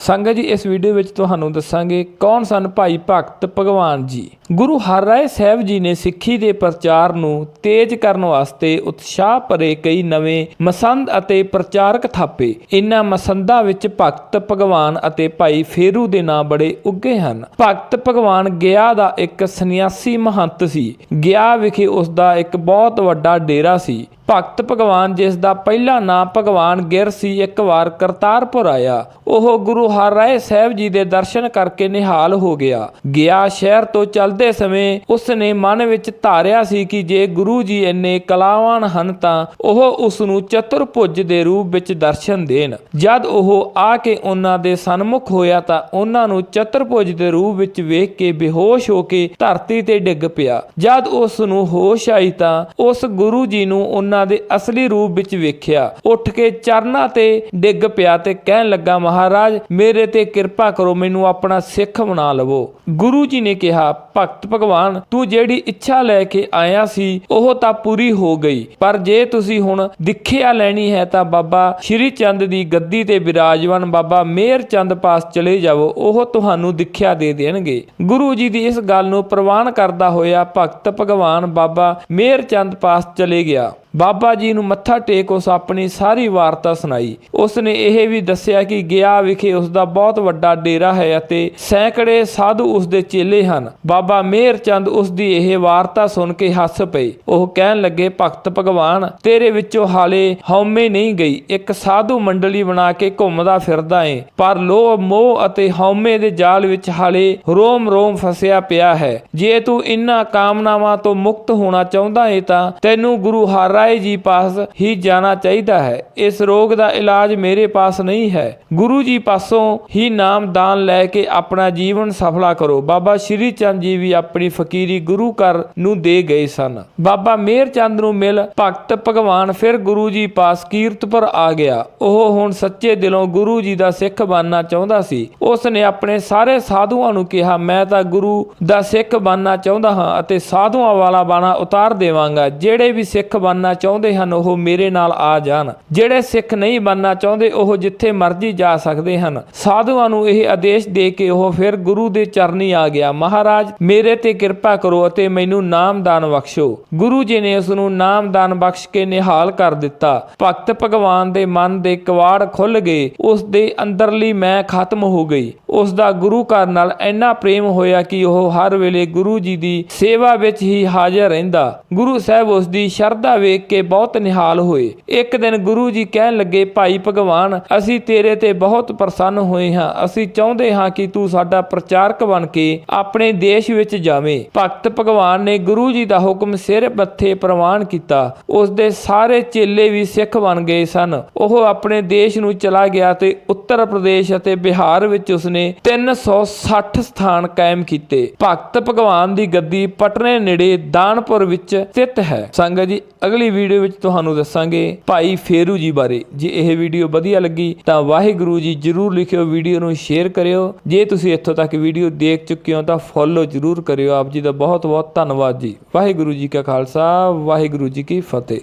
ਸੰਗਤ ਜੀ, ਇਸ ਵੀਡੀਓ ਵਿੱਚ ਤੁਹਾਨੂੰ ਦੱਸਾਂਗੇ ਕੌਣ ਸਨ ਭਾਈ ਭਗਤ ਭਗਵਾਨ ਜੀ। ਗੁਰੂ ਹਰ ਰਾਏ ਸਾਹਿਬ ਜੀ ਨੇ ਸਿੱਖੀ ਦੇ ਪ੍ਰਚਾਰ ਨੂੰ ਤੇਜ਼ ਕਰਨ ਵਾਸਤੇ ਉਤਸ਼ਾਹ ਭਰੇ ਕਈ ਨਵੇਂ ਮਸੰਦ ਅਤੇ ਪ੍ਰਚਾਰਕ ਥਾਪੇ। ਇਨ੍ਹਾਂ ਮਸੰਦਾਂ ਵਿੱਚ ਭਗਤ ਭਗਵਾਨ ਅਤੇ ਭਾਈ ਫੇਰੂ ਦੇ ਨਾਂ ਬੜੇ ਉੱਗੇ ਹਨ। ਭਗਤ ਭਗਵਾਨ ਗਿਆ ਦਾ ਇੱਕ ਸੰਨਿਆਸੀ ਮਹੰਤ ਸੀ। ਗਿਆ ਵਿਖੇ ਉਸ ਦਾ ਇੱਕ ਬਹੁਤ ਵੱਡਾ ਡੇਰਾ ਸੀ। ਭਗਤ ਭਗਵਾਨ, ਜਿਸ ਦਾ ਪਹਿਲਾ ਨਾਮ ਭਗਵਾਨ ਗਿਰ ਸੀ, ਇੱਕ ਵਾਰ ਕਰਤਾਰਪੁਰ ਆਇਆ। ਉਹ ਗੁਰੂ ਹਰ ਰਾਏ ਸਾਹਿਬ ਜੀ ਦੇ ਦਰਸ਼ਨ ਕਰਕੇ ਨਿਹਾਲ ਹੋ ਗਿਆ। ਗਿਆ ਸ਼ਹਿਰ ਤੋਂ ਚੱਲਦੇ ਸਮੇਂ ਉਸ ਨੇ ਮਨ ਵਿੱਚ ਧਾਰਿਆ ਸੀ ਕਿ ਜੇ ਗੁਰੂ ਜੀ ਇੰਨੇ ਕਲਾਵਾਨ ਹਨ ਤਾਂ ਉਹ ਉਸ ਨੂੰ ਚਤੁਰਭੁਜ ਦੇ ਰੂਪ ਵਿੱਚ ਦਰਸ਼ਨ ਦੇਣ। ਜਦ ਉਹ ਆ ਕੇ ਉਹਨਾਂ ਦੇ ਸਨਮੁਖ ਹੋਇਆ ਤਾਂ ਉਹਨਾਂ ਨੂੰ ਚਤੁਰਭੁਜ ਦੇ ਰੂਪ ਵਿੱਚ ਵੇਖ ਕੇ ਬੇਹੋਸ਼ ਹੋ ਕੇ ਧਰਤੀ ਤੇ ਡਿੱਗ ਪਿਆ। ਜਦ ਉਸ ਨੂੰ ਹੋਸ਼ ਆਈ ਤਾਂ ਉਸ ਗੁਰੂ ਜੀ ਨੂੰ ਉਹਨਾਂ ਦੇ ਅਸਲੀ ਰੂਪ ਵਿੱਚ ਵੇਖਿਆ। ਉੱਠ ਕੇ ਚਰਨਾਂ ਤੇ ਡਿੱਗ ਪਿਆ ਤੇ ਕਹਿਣ ਲੱਗਾ, ਮਹਾਰਾਜ, ਮੇਰੇ ਤੇ ਕਿਰਪਾ ਕਰੋ, ਮੈਨੂੰ ਆਪਣਾ ਸਿੱਖ ਬਣਾ ਲਵੋ। ਗੁਰੂ ਜੀ ਨੇ ਕਿਹਾ, ਭਗਤ ਭਗਵਾਨ, ਤੂੰ ਜਿਹੜੀ ਇੱਛਾ ਲੈ ਕੇ ਆਇਆ ਸੀ, ਉਹ ਤਾਂ ਪੂਰੀ ਹੋ ਗਈ। ਪਰ ਜੇ ਤੁਸੀਂ ਹੁਣ ਦਿਖਿਆ ਲੈਣੀ ਹੈ ਤਾਂ ਬਾਬਾ ਸ਼੍ਰੀ ਚੰਦ ਦੀ ਗੱਦੀ ਤੇ ਵਿਰਾਜਮਾਨ ਬਾਬਾ ਮੇਹਰ ਚੰਦ ਪਾਸ ਚਲੇ ਜਾਵੋ, ਉਹ ਤੁਹਾਨੂੰ ਦਿਖਿਆ ਦੇ ਦੇਣਗੇ। ਗੁਰੂ ਜੀ ਦੀ ਇਸ ਗੱਲ ਨੂੰ ਪ੍ਰਵਾਨ ਕਰਦਾ ਹੋਇਆ ਭਗਤ ਭਗਵਾਨ ਬਾਬਾ ਮੇਹਰ ਚੰਦ ਪਾਸ ਚਲੇ ਗਿਆ। ਬਾਬਾ ਜੀ ਨੂੰ ਮੱਥਾ ਟੇਕ ਉਸ ਆਪਣੀ ਸਾਰੀ ਵਾਰਤਾ ਸੁਣਾਈ। ਉਸ ਨੇ ਇਹ ਵੀ ਦੱਸਿਆ ਕਿ ਗਿਆ ਵਿਖੇ ਉਸ ਦਾ ਬਹੁਤ ਵੱਡਾ ਡੇਰਾ ਹੈ ਅਤੇ ਸੈਂਕੜੇ ਸਾਧੂ ਉਸ ਦੇ ਚੇਲੇ ਹਨ। ਬਾਬਾ ਮੇਹਰ ਚੰਦ ਉਸ ਦੀ ਇਹ ਵਾਰਤਾ ਸੁਣ ਕੇ ਹੱਸ ਪਏ। ਉਹ ਕਹਿਣ ਲੱਗੇ, ਭਗਤ ਭਗਵਾਨ, ਤੇਰੇ ਵਿੱਚੋਂ ਹਾਲੇ ਹਉਮੈ ਨਹੀਂ ਗਈ। ਇੱਕ ਸਾਧੂ ਮੰਡਲੀ ਬਣਾ ਕੇ ਘੁੰਮਦਾ ਫਿਰਦਾ ਏ, ਪਰ ਲੋਭ ਮੋਹ ਅਤੇ ਹਉਮੈ ਦੇ ਜਾਲ ਵਿੱਚ ਹਾਲੇ ਰੋਮ ਰੋਮ ਫਸਿਆ ਪਿਆ ਹੈ। ਜੇ ਤੂੰ ਇਨ੍ਹਾਂ ਕਾਮਨਾਵਾਂ ਤੋਂ ਮੁਕਤ ਹੋਣਾ ਚਾਹੁੰਦਾ ਏ ਤਾਂ ਤੈਨੂੰ ਗੁਰੂ ਹਰਿਰਾਏ ਜੀ ਪਾਸ ਹੀ ਜਾਣਾ ਚਾਹੀਦਾ ਹੈ। ਇਸ ਰੋਗ ਦਾ ਇਲਾਜ ਮੇਰੇ ਪਾਸ ਨਹੀਂ ਹੈ। ਗੁਰੂ ਜੀ ਪਾਸੋਂ ਹੀ ਨਾਮ ਦਾਨ ਲੈ ਕੇ ਆਪਣਾ ਜੀਵਨ ਸਫਲਾ ਕਰੋ। ਬਾਬਾ ਸ਼੍ਰੀ ਚੰਦ ਜੀ ਵੀ ਆਪਣੀ ਫਕੀਰੀ ਗੁਰੂ ਘਰ ਨੂੰ ਦੇ ਗਏ ਸਨ। ਬਾਬਾ ਮੇਹਰ ਚੰਦ ਨੂੰ ਮਿਲ ਭਗਤ ਭਗਵਾਨ ਫਿਰ ਗੁਰੂ ਜੀ ਪਾਸ ਕੀਰਤਪੁਰ ਆ ਗਿਆ। ਉਹ ਹੁਣ ਸੱਚੇ ਦਿਲੋਂ ਗੁਰੂ ਜੀ ਦਾ ਸਿੱਖ ਬਣਨਾ ਚਾਹੁੰਦਾ ਸੀ। ਉਸ ਨੇ ਆਪਣੇ ਸਾਰੇ ਸਾਧੂਆਂ ਨੂੰ ਕਿਹਾ, ਮੈਂ ਤਾਂ ਗੁਰੂ ਦਾ ਸਿੱਖ ਬਣਨਾ ਚਾਹੁੰਦਾ ਹਾਂ ਅਤੇ ਸਾਧੂਆਂ ਵਾਲਾ ਬਾਣਾ ਉਤਾਰ ਦੇਵਾਂਗਾ। ਜਿਹੜੇ ਵੀ ਸਿੱਖ ਬਣਨਾ ਚਾਹੁੰਦੇ ਹਨ, ਉਹ ਮੇਰੇ ਨਾਲ ਆ ਜਾਣ। ਜਿਹੜੇ ਸਿੱਖ ਨਹੀਂ ਬਣਨਾ ਚਾਹੁੰਦੇ, ਉਹ ਜਿੱਥੇ ਮਰਜ਼ੀ ਜਾ ਸਕਦੇ ਹਨ। ਸਾਧੂਆਂ ਨੂੰ ਇਹ ਆਦੇਸ਼ ਦੇ ਕੇ ਉਹ ਫਿਰ ਗੁਰੂ ਦੇ ਚਰਨੀ ਆ ਗਿਆ। ਮਹਾਰਾਜ, ਮੇਰੇ ਤੇ ਕਿਰਪਾ ਕਰੋ ਅਤੇ ਮੈਨੂੰ ਨਾਮਦਾਨ ਬਖਸ਼ੋ। ਗੁਰੂ ਜੀ ਨੇ ਉਸ ਨੂੰ ਨਾਮਦਾਨ ਬਖਸ਼ ਕੇ ਨਿਹਾਲ ਕਰ ਦਿੱਤਾ। ਭਗਤ ਭਗਵਾਨ ਦੇ ਮਨ ਦੇ ਕਵਾੜ ਖੁੱਲ ਗਏ। ਉਸ ਦੇ ਅੰਦਰਲੀ ਮੈਂ ਖਤਮ ਹੋ ਗਈ। ਉਸ ਦਾ ਗੁਰੂ ਘਰ ਨਾਲ ਇੰਨਾ ਪ੍ਰੇਮ ਹੋਇਆ ਕਿ ਉਹ ਹਰ ਵੇਲੇ ਗੁਰੂ ਜੀ ਦੀ ਸੇਵਾ ਵਿੱਚ ਹੀ ਹਾਜ਼ਰ ਰਹਿੰਦਾ। ਗੁਰੂ ਸਾਹਿਬ ਉਸ ਦੀ ਸ਼ਰਧਾ ਵੇਖ ਕੇ ਬਹੁਤ ਨਿਹਾਲ ਹੋਏ। ਇੱਕ ਦਿਨ ਗੁਰੂ ਜੀ ਕਹਿਣ ਲੱਗੇ, ਭਾਈ ਭਗਵਾਨ, ਅਸੀਂ ਤੇਰੇ ਤੇ ਬਹੁਤ ਪ੍ਰਸੰਨ ਹੋਏ ਹਾਂ। ਅਸੀਂ ਚਾਹੁੰਦੇ ਹਾਂ ਕਿ ਤੂੰ ਸਾਡਾ ਪ੍ਰਚਾਰਕ ਬਣ ਕੇ ਆਪਣੇ ਦੇਸ਼ ਵਿੱਚ ਜਾਵੇਂ। ਭਗਤ ਭਗਵਾਨ ਨੇ ਗੁਰੂ ਜੀ ਦਾ ਹੁਕਮ ਸਿਰ ਮੱਥੇ ਪ੍ਰਵਾਨ ਕੀਤਾ। ਉਸ ਦੇ ਸਾਰੇ ਚੇਲੇ ਵੀ ਸਿੱਖ ਬਣ ਗਏ ਸਨ। ਉਹ ਆਪਣੇ ਦੇਸ਼ ਨੂੰ ਚਲਾ ਗਿਆ ਤੇ ਉੱਤਰ ਪ੍ਰਦੇਸ਼ ਅਤੇ ਬਿਹਾਰ ਵਿੱਚ ਉਸਨੇ 360 ਸਥਾਨ ਕਾਇਮ ਕੀਤੇ। ਭਗਤ ਭਗਵਾਨ ਦੀ ਗੱਦੀ ਪਟਨੇ ਨੇੜੇ ਦਾਨਪੁਰ ਵਿੱਚ ਸਥਿਤ ਹੈ। ਸੰਗਤ ਜੀ ਅਗਲੀ ਵੀਡੀਓ ਵਿੱਚ ਤੁਹਾਨੂੰ ਦੱਸਾਂਗੇ ਭਾਈ ਫੇਰੂ ਜੀ ਬਾਰੇ। ਜੇ ਇਹ ਵੀਡੀਓ ਵਧੀਆ ਲੱਗੀ ਤਾਂ ਵਾਹਿਗੁਰੂ ਜੀ ਜਰੂਰ ਲਿਖਿਓ, ਵੀਡੀਓ ਨੂੰ ਸ਼ੇਅਰ ਕਰਿਓ। ਜੇ ਤੁਸੀਂ ਇੱਥੋਂ ਤੱਕ ਵੀਡੀਓ ਦੇਖ ਚੁੱਕੇ ਹੋ ਤਾਂ ਫੋਲੋ ਜਰੂਰ ਕਰਿਓ। ਆਪ ਜੀ ਦਾ ਬਹੁਤ ਬਹੁਤ ਧੰਨਵਾਦ ਜੀ। ਵਾਹਿਗੁਰੂ ਜੀ ਕਾ ਖਾਲਸਾ, ਵਾਹਿਗੁਰੂ ਜੀ ਕੀ ਫਤਿਹ।